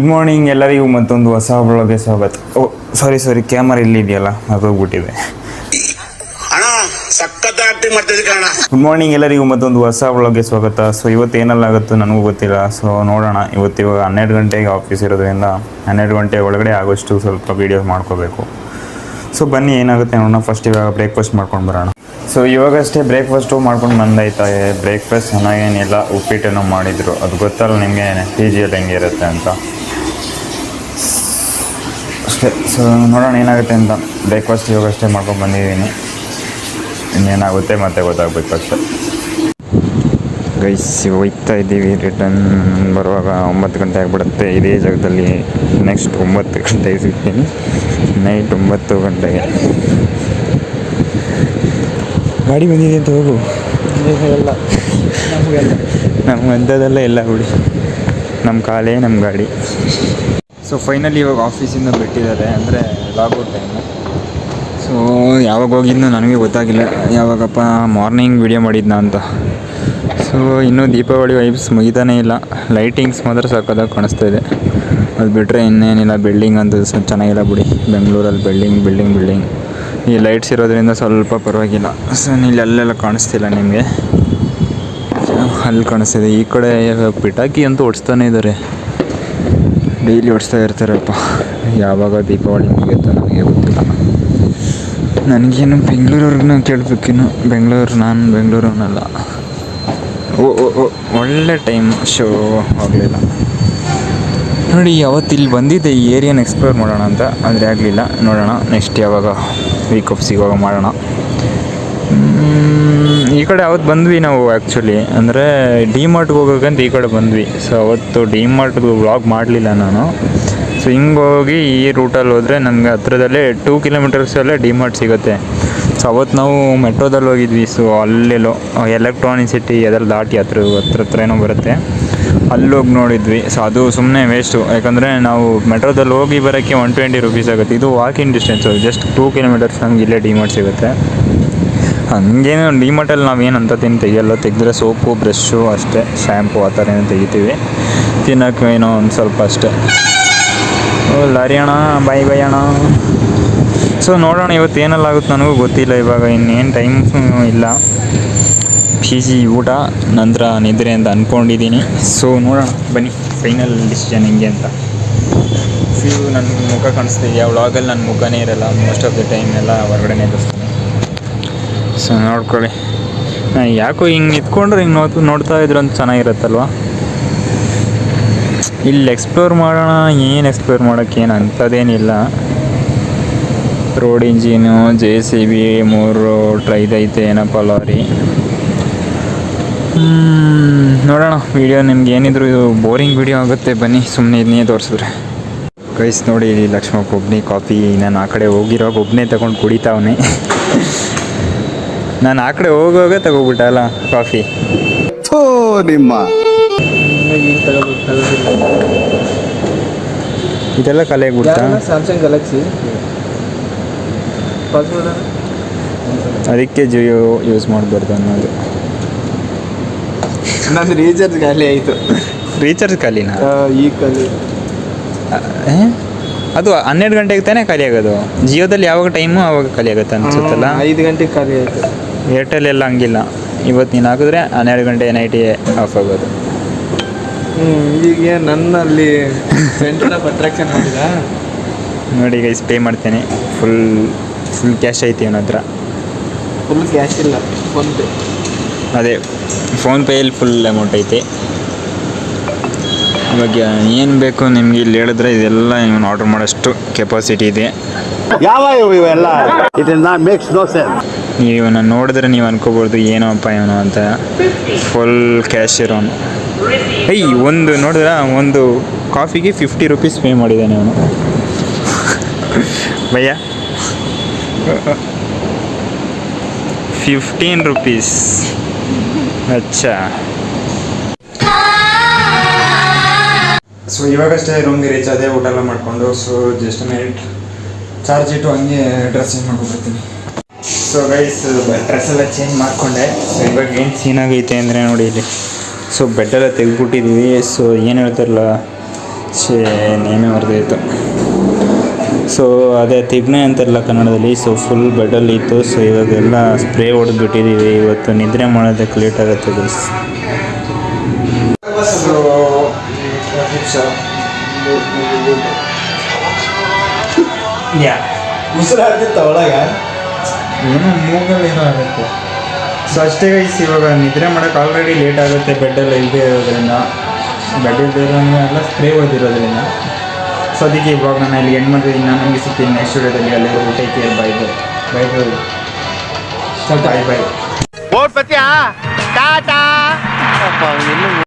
Good morning ಎಲ್ಲರಿಗೂ ಮತ್ತೊಂದು ಹೊಸ ಬ್ಲಾಗ್ಗೆ ಸ್ವಾಗತ. ಓ ಸಾರಿ ಸಾರಿ ಕ್ಯಾಮರಾ ಇಲ್ಲಿ ಇದೆಯಲ್ಲ ಅದೋಗ್ಬಿಟ್ಟಿದೆ ಗುಡ್ ಮಾರ್ನಿಂಗ್ ಎಲ್ಲರಿಗೂ ಮತ್ತೊಂದು ಹೊಸ ಬ್ಲಾಗ್ಗೆ ಸ್ವಾಗತ. ಸೊ ಇವತ್ತು ಏನೆಲ್ಲಾಗುತ್ತೋ ನನಗೂ ಗೊತ್ತಿಲ್ಲ. ಸೊ ನೋಡೋಣ. ಇವತ್ತು ಇವಾಗ ಹನ್ನೆರಡು ಗಂಟೆಗೆ ಆಫೀಸ್ ಇರೋದ್ರಿಂದ ಹನ್ನೆರಡು ಗಂಟೆ ಒಳಗಡೆ ಆಗೋಷ್ಟು ಸ್ವಲ್ಪ ವೀಡಿಯೋಸ್ ಮಾಡ್ಕೋಬೇಕು. ಸೊ ಬನ್ನಿ ಏನಾಗುತ್ತೆ ನೋಡೋಣ. ಫಸ್ಟ್ ಇವಾಗ ಬ್ರೇಕ್ಫಾಸ್ಟ್ ಮಾಡ್ಕೊಂಡು ಬರೋಣ. ಸೊ ಇವಾಗಷ್ಟೇ ಬ್ರೇಕ್ಫಾಸ್ಟು ಮಾಡ್ಕೊಂಡು ಬಂದಾಯ್ತಾ? ಬ್ರೇಕ್ಫಾಸ್ಟ್ ಚೆನ್ನಾಗೇನಿಲ್ಲ. ಉಪ್ಪಿಟ್ಟನ್ನು ಮಾಡಿದರು. ಅದು ಗೊತ್ತಲ್ಲ ನಿಮಗೆ ಪಿ ಜಿಯಲ್ಲಿ ಹೆಂಗೆ ಇರುತ್ತೆ ಅಂತ. ಅಷ್ಟೇ. ಸೊ ನೋಡೋಣ ಏನಾಗುತ್ತೆ ಅಂತ. ಬ್ರೇಕ್ಫಾಸ್ಟ್ ಇವಾಗಷ್ಟೇ ಮಾಡ್ಕೊಂಡು ಬಂದಿದ್ದೀನಿ. ಇನ್ನೇನಾಗುತ್ತೆ ಮತ್ತೆ ಗೊತ್ತಾಗಬೇಕು ಅಷ್ಟೇ. ಗೈಸ್ ಹೋಗ್ತಾ ಇದ್ದೀವಿ. ರಿಟರ್ನ್ ಬರುವಾಗ ಒಂಬತ್ತು ಗಂಟೆ ಆಗಿಬಿಡುತ್ತೆ. ಇದೇ ಜಾಗದಲ್ಲಿ ನೆಕ್ಸ್ಟ್ ಒಂಬತ್ತು ಗಂಟೆಗೆ ಸಿಗ್ತೀನಿ ನೈಟ್ ಒಂಬತ್ತು ಗಂಟೆಗೆ. ಗಾಡಿ ಬಂದಿದೆ ಅಂತ ಹೋಗು. ಎಲ್ಲ. ನಮಗೆಲ್ಲ ನಮ್ಗೆ ಅಂಥದ್ದೆಲ್ಲ ಎಲ್ಲ ಬಿಡಿ. ನಮ್ಮ ಕಾಲೇ ನಮ್ಮ ಗಾಡಿ. ಸೊ ಫೈನಲಿ ಇವಾಗ ಆಫೀಸಿಂದ ಬಿಟ್ಟಿದ್ದಾರೆ ಅಂದರೆ ಲಾಗೌಟ್ ಟೈಮು ಸೊ ಯಾವಾಗ ಹೋಗಿದ್ನೋ ನನಗೆ ಗೊತ್ತಾಗಿಲ್ಲ. ಯಾವಾಗಪ್ಪ ಮಾರ್ನಿಂಗ್ ವಿಡಿಯೋ ಮಾಡಿದ್ನ ಅಂತ. ಸೊ ಇನ್ನೂ ದೀಪಾವಳಿ ವೈಬ್ಸ್ ಮುಗಿತಾನೇ ಇಲ್ಲ. ಲೈಟಿಂಗ್ಸ್ ಮಾತ್ರ ಸಾಕೋದಾಗ ಕಾಣಿಸ್ತಾ ಇದೆ. ಅದು ಬಿಟ್ಟರೆ ಇನ್ನೇನಿಲ್ಲ. ಬಿಲ್ಡಿಂಗ್ ಅಂತ ಸ್ವಲ್ಪ ಚೆನ್ನಾಗಿಲ್ಲ ಬಿಡಿ. ಬೆಂಗಳೂರಲ್ಲಿ ಬಿಲ್ಡಿಂಗ್ ಬಿಲ್ಡಿಂಗ್ ಬಿಲ್ಡಿಂಗ್ ಈ ಲೈಟ್ಸ್ ಇರೋದ್ರಿಂದ ಸ್ವಲ್ಪ ಪರವಾಗಿಲ್ಲ. ಸೊ ಇಲ್ಲಿ ಅಲ್ಲೆಲ್ಲ ಕಾಣಿಸ್ತಿಲ್ಲ ನಿಮಗೆ. ಅಲ್ಲಿ ಕಾಣಿಸ್ತಿದೆ. ಈ ಕಡೆ ಪಿಟಾಕಿ ಅಂತೂ ಓಡಿಸ್ತಾನೆ ಇದ್ದಾರೆ. ಡೈಲಿ ಓಡಿಸ್ತಾ ಇರ್ತಾರಪ್ಪ. ಯಾವಾಗ ದೀಪಾವಳಿ ಮುಗಿಯುತ್ತೋ ನನಗೆ ಗೊತ್ತಿಲ್ಲ. ನನಗೇನು ಬೆಂಗಳೂರವ್ರಿಗೂ ಕೇಳಬೇಕಿನ್ನು. ಬೆಂಗಳೂರು ನಾನು ಬೆಂಗಳೂರವನಲ್ಲ ಓ ಓ ಓ, ಒಳ್ಳೆ ಟೈಮ್ ಶೋ ಆಗಲಿಲ್ಲ. ನೋಡಿ, ಯಾವತ್ತು ಇಲ್ಲಿ ಬಂದಿದ್ದೆ ಈ ಏರಿಯಾನ ಎಕ್ಸ್ಪ್ಲೋರ್ ಮಾಡೋಣ ಅಂತ, ಆದರೆ ಆಗಲಿಲ್ಲ. ನೋಡೋಣ ನೆಕ್ಸ್ಟ್ ಯಾವಾಗ ವೀಕ್ ಆಫ್ ಸಿಗುವಾಗ ಮಾಡೋಣ. ಈ ಕಡೆ ಅವತ್ತು ಬಂದ್ವಿ ನಾವು ಆ್ಯಕ್ಚುಲಿ ಅಂದರೆ ಡಿ ಮಾರ್ಟ್ಗೆ ಹೋಗೋಕ್ಕಂತ ಈ ಕಡೆ ಬಂದ್ವಿ. ಸೊ ಅವತ್ತು ಡಿ ಮಾರ್ಟ್ಗೆ ವ್ಲಾಗ್ ಮಾಡಲಿಲ್ಲ ನಾನು. ಸೊ ಹಿಂಗೆ ಹೋಗಿ ಈ ರೂಟಲ್ಲಿ ಹೋದರೆ ನನಗೆ ಹತ್ರದಲ್ಲೇ ಟೂ ಕಿಲೋಮೀಟರ್ಸಲ್ಲೇ ಡಿ ಮಾರ್ಟ್ ಸಿಗುತ್ತೆ. ಸೊ ಅವತ್ತು ನಾವು ಮೆಟ್ರೋದಲ್ಲಿ ಹೋಗಿದ್ವಿ. ಸೊ ಅಲ್ಲೆಲ್ಲೋ ಎಲೆಕ್ಟ್ರಾನಿಕ್ ಸಿಟಿ ಅದೆಲ್ಲ ದಾಟಿ ಹತ್ರ ಹತ್ರ ಹತ್ರ ಏನೋ ಬರುತ್ತೆ ಅಲ್ಲೋಗಿ ನೋಡಿದ್ವಿ. ಸೊ ಅದು ಸುಮ್ಮನೆ ವೇಸ್ಟು ಯಾಕಂದರೆ ನಾವು ಮೆಟ್ರೋದಲ್ಲಿ ಹೋಗಿ ಬರೋಕ್ಕೆ ಒನ್ ಟ್ವೆಂಟಿ ರುಪೀಸ್ ಆಗುತ್ತೆ. ಇದು walking distance just two kilometres ನಮ್ಗೆ ಇಲ್ಲೇ ಡಿ ಮಾರ್ಟ್ ಸಿಗುತ್ತೆ. ಹಂಗೇನು ಏನು ನಾವೇನು ಅಂಥದ್ದೇನು ತೆಗೆಯಲ್ಲ. ತೆಗೆದ್ರೆ ಸೋಪು, ಬ್ರಷ್ಷು ಅಷ್ಟೇ. ಶ್ಯಾಂಪು ಆ ಥರ ಏನು ತೆಗಿತೀವಿ. ತಿನ್ನೋಕ್ಕೆ ಏನೋ ಒಂದು ಸ್ವಲ್ಪ ಅಷ್ಟೇ. ಲಾರಿ ಅಣ್ಣ, ಬಾಯ್ ಬಾಯ್ ಅಣ್ಣ. ಸೊ ನೋಡೋಣ, ಇವತ್ತು ಏನೆಲ್ಲ ಆಗುತ್ತೆ ನನಗೂ ಗೊತ್ತಿಲ್ಲ ಇವಾಗ. ಇನ್ನೇನು ಟೈಮ್ ಇಲ್ಲ. ಪಿ ಜಿ ಊಟ, ನಂತರ ನಿದ್ರೆ ಅಂತ ಅಂದ್ಕೊಂಡಿದ್ದೀನಿ ಸೊ ನೋಡೋಣ, ಬನ್ನಿ. ಫೈನಲ್ ಡಿಸಿಷನ್ ಹಿಂಗೆ ಅಂತ. ಫ್ಯೂ ನನ್ನ ಮುಖ ಕಾಣಿಸ್ತಿದೆಯಾ? ವ್ಲಾಗಲ್ಲಿ ನನ್ನ ಮುಖನೇ ಇರಲ್ಲ. ಮೋಸ್ಟ್ ಆಫ್ ದ ಟೈಮ್ ಎಲ್ಲ ಹೊರಗಡೆನೇ ತೋರಿಸ್ತೀನಿ. ಸೊ ನೋಡ್ಕೊಳ್ಳಿ. ಯಾಕೋ ಹಿಂಗೆ ನಿಂತ್ಕೊಂಡ್ರೆ ಹಿಂಗೆ ನೋಡ್ ನೋಡ್ತಾ ಇದ್ರು ಅಂತ ಚೆನ್ನಾಗಿರುತ್ತಲ್ವ? ಇಲ್ಲಿ ಎಕ್ಸ್ಪ್ಲೋರ್ ಮಾಡೋಣ, ಏನು ಎಕ್ಸ್ಪ್ಲೋರ್ ಮಾಡೋಕ್ಕೇನು ಅಂಥದ್ದೇನಿಲ್ಲ road engine J C B ಮೂರು ಟ್ರೈದೈತೆ ಏನಪ್ಪ ಲಾರಿ. ನೋಡೋಣ. ವೀಡಿಯೋ ನಿಮ್ಗೆ ಏನಿದ್ರು ಇದು ಬೋರಿಂಗ್ ವಿಡಿಯೋ ಆಗುತ್ತೆ, ಬನ್ನಿ ಸುಮ್ಮನೆ ಇದನ್ನೇ ತೋರಿಸಿದ್ರೆ. ಕೈಸ್ ನೋಡಿ ಲಕ್ಷ್ಮಪ್ಪ ಒಬ್ಬನೇ ಕಾಫಿ ನಾನು ಆ ಕಡೆ ಹೋಗಿರೋ ಒಬ್ಬನೇ ತಗೊಂಡು ಕುಡಿತಾವನೆ ನಾನು ಆ ಕಡೆ ಹೋಗುವಾಗ ತಗೋಬಿಟ್ಟ ಅಲ್ಲ ಕಾಫಿ ಥೋ ನಿಮ್ಮ. ಇದೆಲ್ಲ ಕಲೆ ಬಿಡ್ತಾ ಸ್ಯಾಮ್ಸಂಗ್ ಗ್ಯಾಲಕ್ಸಿ ಅದಕ್ಕೆ ಜಿಯೋ ಯೂಸ್ ಮಾಡಬಾರ್ದು ಅನ್ನೋದು. ನಂದು ರೀಚಾರ್ಜ್ ಖಾಲಿ ಆಯಿತು. ರೀಚಾರ್ಜ್ ಖಾಲಿನಾ? ಈ ಖಾಲಿ? ಅದು ಹನ್ನೆರಡು ಗಂಟೆಗೆ ತಾನೇ ಖಾಲಿ ಆಗೋದು? ಜಿಯೋದಲ್ಲಿ ಯಾವಾಗ ಟೈಮು ಅವಾಗ ಖಾಲಿ ಆಗುತ್ತೆ ಅನ್ಸುತ್ತಲ್ಲ? ಐದು ಗಂಟೆಗೆ ಖಾಲಿ ಆಯಿತು. ಏರ್ಟೆಲ್ ಎಲ್ಲ ಹಂಗಿಲ್ಲ. ಇವತ್ತು ನೀನು ಹಾಕಿದ್ರೆ ಹನ್ನೆರಡು ಗಂಟೆ ನೈಟಿಗೆ ಆಫ್ ಆಗೋದು. ಹ್ಞೂ ಈಗ ನನ್ನಲ್ಲಿ ಸೆಂಟರ್ ಆಫ್ ಅಟ್ರಾಕ್ಷನ್ ಮಾಡಿದ ನೋಡಿ ಗೈಸ್ ಪೇ ಮಾಡ್ತೇನೆ. ಫುಲ್ ಫುಲ್ ಕ್ಯಾಶ್ ಐತಿ ಅವನ ಹತ್ರ. ಫುಲ್ ಕ್ಯಾಶ್ ಇಲ್ಲ ಫೋನ್ಪೇ ಅದೇ ಫೋನ್ಪೇಯಲ್ಲಿ ಫುಲ್ ಅಮೌಂಟ್ ಐತಿ. ಇವಾಗ ಏನು ಬೇಕು ನಿಮ್ಗೆ ಇಲ್ಲಿ ಹೇಳಿದ್ರೆ ಇದೆಲ್ಲ ನೀವು ಆರ್ಡರ್ ಮಾಡೋಷ್ಟು ಕೆಪಾಸಿಟಿ ಇದೆ. ಯಾವ ಇವು ಇವೆಲ್ಲ? Not makes dosa. ನೀವು ಇವನ್ನ ನೋಡಿದ್ರೆ ನೀವು ಏನೋ ಅಪ್ಪ ಇವನು ಅಂತ. ಫುಲ್ ಕ್ಯಾಶ್ ಇರೋನು. ಏಯ್ ಒಂದು ನೋಡಿದ್ರ? ಒಂದು ಕಾಫಿಗೆ ಫಿಫ್ಟಿ ರುಪೀಸ್ ಪೇ ಮಾಡಿದ್ದಾನೆ ಅವನು. ಭಯ್ಯ ಫಿಫ್ಟೀನ್ ರುಪೀಸ್ ಅಚ್ಚಾ. ಸೊ ಇವಾಗಷ್ಟೇ ರೂಮ್ಗೆ ರೀಚ್ ಆದೆ, ಊಟ ಎಲ್ಲ ಮಾಡಿಕೊಂಡು ಸೊ ಜಸ್ಟ್ ಮಿನಿಟ್ ಚಾರ್ಜ್ ಇಟ್ಟು ಹಂಗೆ ಡ್ರೆಸ್ ಚೇಂಜ್ ಮಾಡ್ಕೊಬರ್ತೀನಿ ಸೊ ಗೈಸ್ ಡ್ರೆಸ್ ಎಲ್ಲ ಚೇಂಜ್ ಮಾಡಿಕೊಂಡೆ. ಸೊ ಇವಾಗ ಏನು ಸೀನ್ ಆಗೈತೆ ಅಂದರೆ ನೋಡಿ ಇಲ್ಲಿ. ಸೊ ಬೆಡ್ಡೆಲ್ಲ ತೆಗೆದ್ಬಿಟ್ಟಿದ್ದೀವಿ ಸೊ ಏನು ಹೇಳ್ತಾರಲ್ಲ ಸೇ ನೇಮೇ ಹೊರದೋಯ್ತು ಸೊ ಅದೇ ತಿಗ್ನೆ ಅಂತಾರಲ್ಲ ಕನ್ನಡದಲ್ಲಿ. ಸೊ ಫುಲ್ ಬೆಡ್ಡಲ್ಲಿ ಇತ್ತು. ಸೊ ಇವಾಗೆಲ್ಲ ಸ್ಪ್ರೇ ಹೊಡೆದ್ಬಿಟ್ಟಿದ್ದೀವಿ ಇವತ್ತು ನಿದ್ರೆ ಮಾಡೋದಕ್ಕೆ ಲೇಟ್ ಆಗುತ್ತೆ ಗೈಸ್ ಯಾ ಉಸಿರಾಡ್ತಿತ್ತ ಒಳಗ ಏನೋ ಮೂಗಲ್ಲಿ ಏನೋ ಆಗುತ್ತೆ. ಸೊ ಅಷ್ಟೇ ಗೈಸ್ ಇವಾಗ ನಿದ್ರೆ ಮಾಡೋಕೆ ಆಲ್ರೆಡಿ ಲೇಟ್ ಆಗುತ್ತೆ ಬೆಡ್ಡಲ್ಲಿ ಇಲ್ಲದೆ ಇರೋದ್ರಿಂದ. ಬೆಡ್ ಇಲ್ಲದೆ ಎಲ್ಲ ಸ್ಪ್ರೇ ಹೊಡೆದಿರೋದ್ರಿಂದ. ಸೊ ಅದಕ್ಕೆ ಇವಾಗ ನಾನು ಇಲ್ಲಿ ಎಂಡ್ ಮಾಡ್ತಿದ್ದೀನಿ ನಾನು ನಿಮಗೆ ಸಿಗ್ತೀನಿ ನೆಕ್ಸ್ಟ್ ವಿಡಿಯೋದಲ್ಲಿ ಅಲ್ಲಿ take care bye bye bye bye bye bye vote ಪತ್ಯಾ ಟಾಟಾ